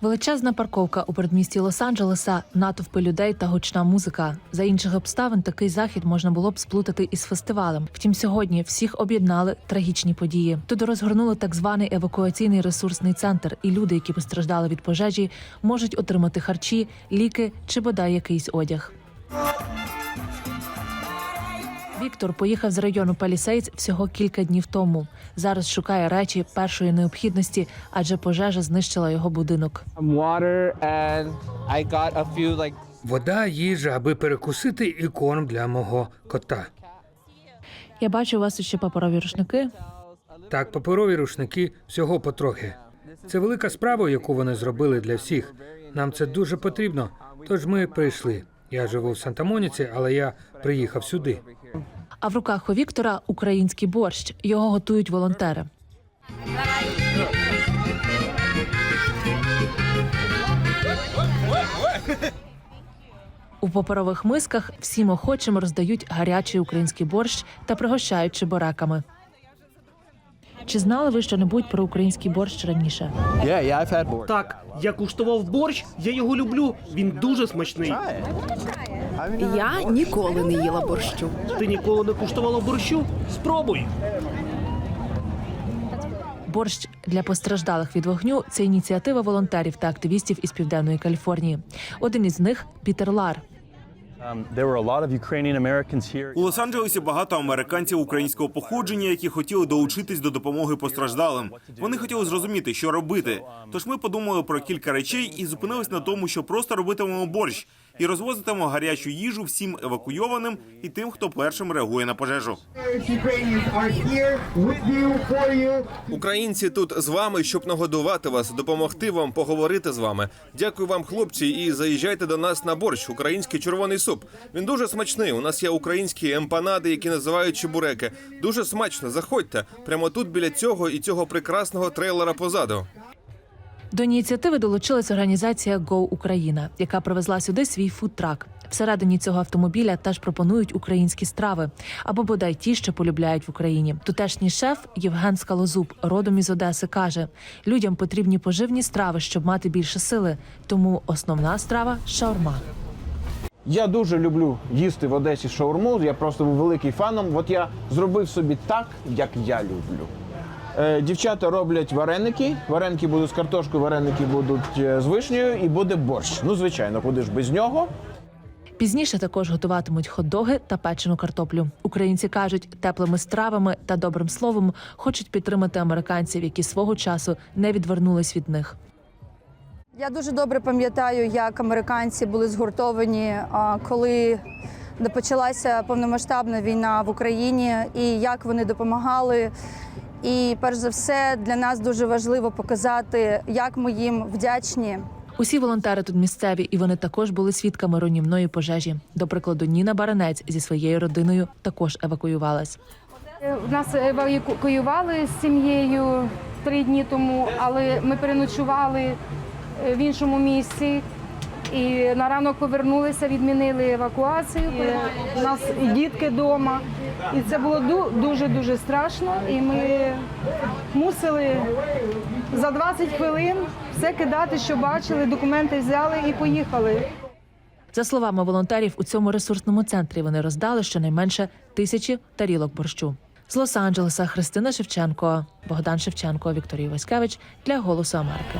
Величезна парковка у передмісті Лос-Анджелеса, натовпи людей та гучна музика. За інших обставин такий захід можна було б сплутати із фестивалем. Втім, сьогодні всіх об'єднали трагічні події. Тут розгорнули так званий евакуаційний ресурсний центр, і люди, які постраждали від пожежі, можуть отримати харчі, ліки чи бодай якийсь одяг. Віктор поїхав з району Палісейдс всього кілька днів тому. Зараз шукає речі першої необхідності, адже пожежа знищила його будинок. water and I got a few like Вода, їжа, аби перекусити, і корм для мого кота. Я бачу у вас ще паперові рушники. Так, паперові рушники всього потрохи. Це велика справа, яку вони зробили для всіх. Нам це дуже потрібно. Тож ми прийшли. Я живу в Санта-Моніці, але я приїхав сюди. А в руках у Віктора український борщ. Його готують волонтери. У паперових мисках всім охочим роздають гарячий український борщ та пригощають чебуреками. Чи знали ви що-небудь про український борщ раніше? Yeah, yeah, I've had board. Так, я куштував борщ, я його люблю. Він дуже смачний. Я ніколи не їла борщу. Ти ніколи не куштувала борщу? Спробуй. Борщ для постраждалих від вогню це ініціатива волонтерів та активістів із південної Каліфорнії. Один із них Пітер Лар. У Лос-Анджелесі багато американців українського походження, які хотіли долучитись до допомоги постраждалим. Вони хотіли зрозуміти, що робити. Тож ми подумали про кілька речей і зупинились на тому, що просто робитимемо борщ і розвозитимемо гарячу їжу всім евакуйованим і тим, хто першим реагує на пожежу. Українці тут з вами, щоб нагодувати вас, допомогти вам, поговорити з вами. Дякую вам, хлопці, і заїжджайте до нас на борщ, український червоний суп. Він дуже смачний. У нас є українські емпанади, які називають чебуреки. Дуже смачно. Заходьте прямо тут біля цього і цього прекрасного трейлера позаду. До ініціативи долучилась організація Go Україна, яка привезла сюди свій фудтрак. Всередині цього автомобіля теж пропонують українські страви або бодай ті, що полюбляють в Україні. Тутешній шеф Євген Скалозуб, родом із Одеси, каже: людям потрібні поживні страви, щоб мати більше сили. Тому основна страва шаурма. Я дуже люблю їсти в Одесі шаурму. Я просто був великий фаном. От я зробив собі так, як я люблю. Е, дівчата роблять вареники. Вареники будуть з картошкою, вареники будуть е, з вишнею і буде борщ. Ну, звичайно, куди ж без нього. Пізніше також готуватимуть хот-доги та печену картоплю. Українці кажуть, теплими стравами та добрим словом хочуть підтримати американців, які свого часу не відвернулись від них. Я дуже добре пам'ятаю, як американці були згуртовані, коли почалася повномасштабна війна в Україні, і як вони допомагали. І перш за все для нас дуже важливо показати, як ми їм вдячні. Усі волонтери тут місцеві, і вони також були свідками руйнівної пожежі. До прикладу, Ніна Баранець зі своєю родиною також евакуювалась. Е, Нас евакуювали з сім'єю три дні тому, але ми переночували е, в іншому місці. І на ранок повернулися, відмінили евакуацію. У нас і дітки вдома. І це було дуже дуже страшно. І ми мусили за 20 хвилин все кидати, що бачили, документи взяли і поїхали. За словами волонтерів, у цьому ресурсному центрі вони роздали щонайменше тисячі тарілок борщу. З Лос-Анджелеса Христина Шевченко, Богдан Шевченко, Вікторій Васькевич для Голосу Америки.